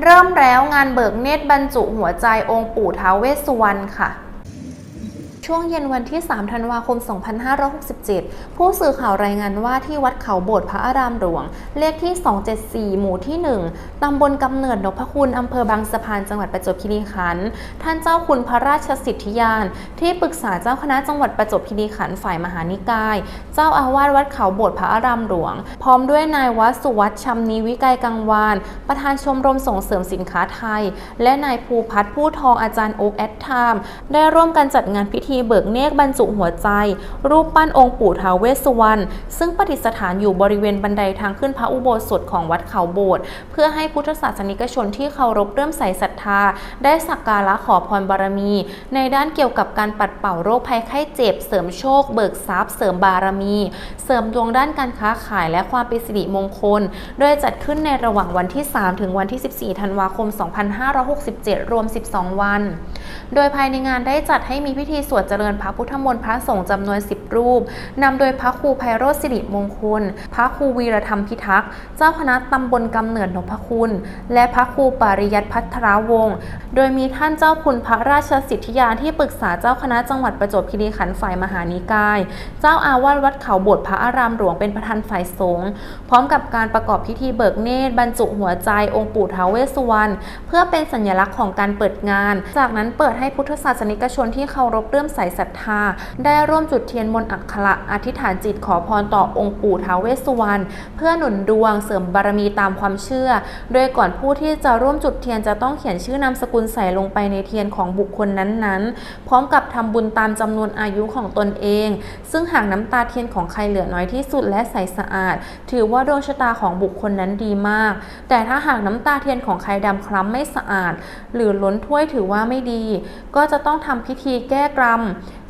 เริ่มแล้วงานเบิกเนตรบรรจุหัวใจองค์ปู่ท้าวเวสสุวรรณค่ะ ช่วงเย็นวันที่ 3 ธันวาคม 2567 ผู้สื่อข่าวรายงานว่าที่วัดเขาโบสถ์พระอารามหลวง เลขที่ 274 หมู่ที่ 1 ตำบลกำเนิดนพคุณ อำเภอบางสะพาน จังหวัดประจวบคีรีขันธ์ ท่านเจ้าคุณพระราชสิทธิยาน ที่ปรึกษาเจ้าคณะจังหวัดประจวบคีรีขันธ์ฝ่ายมหานิกาย เจ้าอาวาสวัดเขาโบสถ์พระอารามหลวง พร้อมด้วยนายวัสุวัฒน์ชำนีวิกัยกังวาน ประธานชมรมส่งเสริมสินค้าไทย และนายภูพัฒน์ผู้ทองอาจารย์โอ๊กแอดไทม์ได้ร่วมกันจัดงานพิธีเบิกเนตรบรรจุหัวใจ รูปปั้นองค์ปู่ท้าวเวสสุวรรณซึ่งประดิษฐานอยู่บริเวณบันไดทางขึ้นพระอุโบสถของวัดเขาโบสถ์เพื่อให้พุทธศาสนิกชนที่เคารพเริ่มใส่ศรัทธา ได้สักการะขอพรบารมี ในด้านเกี่ยวกับการปัดเป่าโรคภัยไข้เจ็บ เสริมโชค เบิกทรัพย์ เสริมบารมี เสริมดวงด้านการค้าขายและความเป็นสิริมงคล โดยจัดขึ้นในระหว่างวันที่ 3 ถึงวันที่ 14 ธันวาคม 2567 รวม 12 วัน โดยภายในงานได้จัดให้มีพิธีสวดเจริญพระพุทธมนต์พระสงฆ์จำนวน 10 รูปนำโดยพระครูไพโรธสิริมงคล พระครูวีรธรรมพิทักษ์ เจ้าคณะตำบลกำเนิดนพคุณ และพระครูปริยัติพัทรวงศ์ โดยมีท่านเจ้าคุณพระราชสิทธิยาที่ปรึกษาเจ้าคณะจังหวัดประจวบคีรีขันธ์ฝ่ายมหานิกาย เจ้าอาวาสวัดเขาโบสถ์พระอารามหลวงเป็นประธานฝ่ายสงฆ์ พร้อมกับการประกอบพิธีเบิกเนตรบรรจุหัวใจองค์ปู่ท้าวเวสสุวรรณ เพื่อเป็นสัญลักษณ์ของการเปิดงาน จากนั้นเปิดให้พุทธศาสนิกชนที่เคารพเริ่อมใสศรัทธา ได้ร่วมจุดเทียนมนต์อักขระอธิษฐานจิตขอพรต่อองค์ปู่ท้าวเวสสุวรรณเพื่อหนุนดวงเสริมบารมีตามความเชื่อ โดยก่อนผู้ที่จะร่วมจุดเทียนจะต้องเขียนชื่อนามสกุลใส่ลงไปในเทียนของบุคคลนั้นๆ พร้อมกับทำบุญตามจำนวนอายุของตนเอง ซึ่งหากน้ำตาเทียนของใครเหลือน้อยที่สุดและใสสะอาด ถือว่าดวงชะตาของบุคคลนั้นดีมาก แต่ถ้าหากน้ำตาเทียนของใครดำคล้ำไม่สะอาด หรือล้นถ้วยถือว่าไม่ดี ก็จะต้องทำพิธีแก้กรรม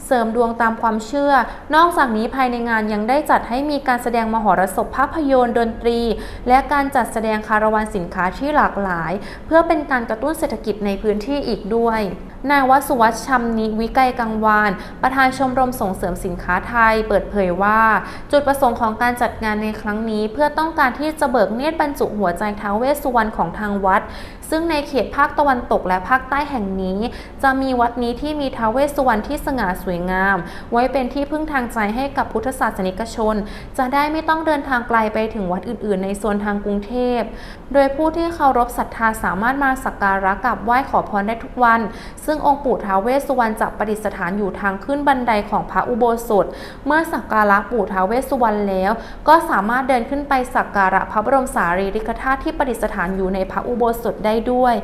เสริมดวงตามความเชื่อ นอกจากนี้ภายในงานยังได้จัดให้มีการแสดงมหรสพภาพยนตร์ดนตรี และการจัดแสดงคาราวานสินค้าที่หลากหลาย เพื่อเป็นการกระตุ้นเศรษฐกิจในพื้นที่อีกด้วยนายวสุวัชชำนิวิกัยกังวาน ประธานชมรมส่งเสริมสินค้าไทย เปิดเผยว่า จุดประสงค์ของการจัดงานในครั้งนี้ เพื่อต้องการที่จะเบิกเนตรบรรจุหัวใจท้าวเวสสุวรรณของทางวัด ซึ่งในเขตภาคตะวันตกและภาคใต้แห่งนี้ จะมีวัดนี้ที่มีท้าวเวสสุวรรณที่สง่าสวยงาม ไว้เป็นที่พึ่งทางใจให้กับพุทธศาสนิกชน จะได้ไม่ต้องเดินทางไกลไปถึงวัดอื่น ๆ ในโซนทางกรุงเทพ โดยผู้ที่เคารพศรัทธาสามารถมาสักการะกราบไหว้ขอพรได้ทุกวัน ซึ่งองค์ปู่ท้าวเวสสุวรรณจะประดิษฐานอยู่ทางขึ้นบันไดของพระอุโบสถ เมื่อสักการะปู่ท้าวเวสสุวรรณแล้ว ก็สามารถเดินขึ้นไปสักการะพระบรมสารีริกธาตุที่ประดิษฐานอยู่ในพระอุโบสถได้ด้วย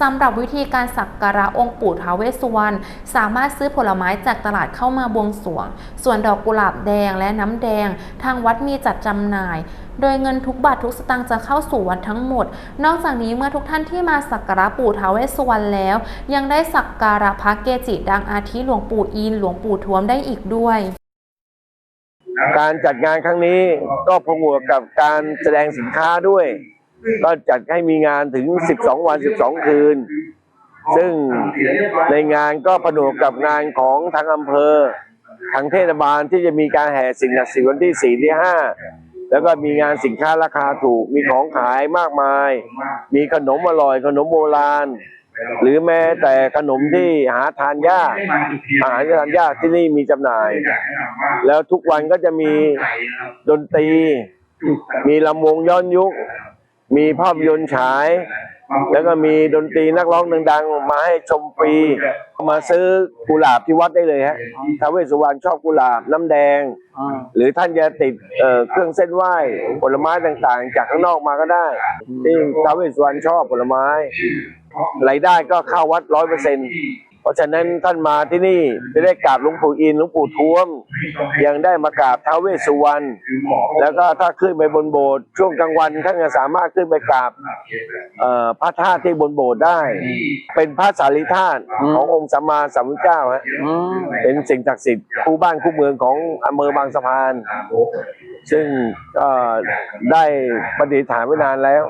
สำหรับวิธีการสักการะองค์ปู่ท้าวเวสสุวรรณสามารถซื้อผลไม้จากตลาดเข้ามาบวงสรวง ส่วนดอกกุหลาบแดงและน้ำแดง ทางวัดมีจัดจำหน่ายโดยเงินทุกบาททุกสตางค์จะเข้าสู่วัดทั้งหมด นอกจากนี้เมื่อทุกท่านที่มาสักการะปู่ท้าวเวสสุวรรณแล้ว ยังได้สักการะพระเกจิดังอาทิหลวงปู่อินหลวงปู่ทวมได้อีกด้วย การจัดงานครั้งนี้ก็พงวกกับการแสดงสินค้าด้วย ก็จัดให้มีงานถึง 12 วัน 12 คืน ซึ่งในงานก็ผนวกกับงานของทางอำเภอทางเทศบาลที่จะมีการแห่สิ่งศักดิ์สิทธิ์วันที่ 4 ที่ 5 แล้วก็มีงานสินค้าราคาถูก มีของขายมากมาย มีขนมอร่อยขนมโบราณ หรือแม้แต่ขนมที่หาทานยากอาหารที่ทานยากที่นี่มีจำหน่าย แล้วทุกวันก็จะมีดนตรี มีลำวงย้อนยุค มีภาพยนตร์ฉาย แล้วก็มีดนตรีนักร้องดังๆ มาให้ชมฟรี มาซื้อกุหลาบที่วัดได้เลยฮะท้าวเวสสุวรรณชอบกุหลาบน้ำแดง หรือท่านจะติดเเครื่องเส้นไหว้ผลไม้ต่างๆ จากข้างนอกมาก็ได้ที่ท้าวเวสสุวรรณชอบผลไม้รายได้ก็เข้าวัดร้อยเปอร์เซ็นต์เพราะฉะนั้นท่านมาที่นี่จะได้กราบหลวงปู่อินหลวงปู่ท้วม ยังได้มากราบท้าวเวสสุวรรณแล้วก็ถ้าขึ้นไปบนโบสถ์ช่วงกลางวันท่านจะสามารถขึ้นไปกราบเอ่อพระธาตุที่บนโบสถ์ได้ เป็นพระสารีธาตุขององค์สัมมาสัมพุทธเจ้าฮะเป็นสิ่งศักดิ์สิทธิ์คู่บ้านคู่เมืองของอำเภอบางสะพาน ซึ่งก็ได้ประดิษฐานไว้นานแล้ว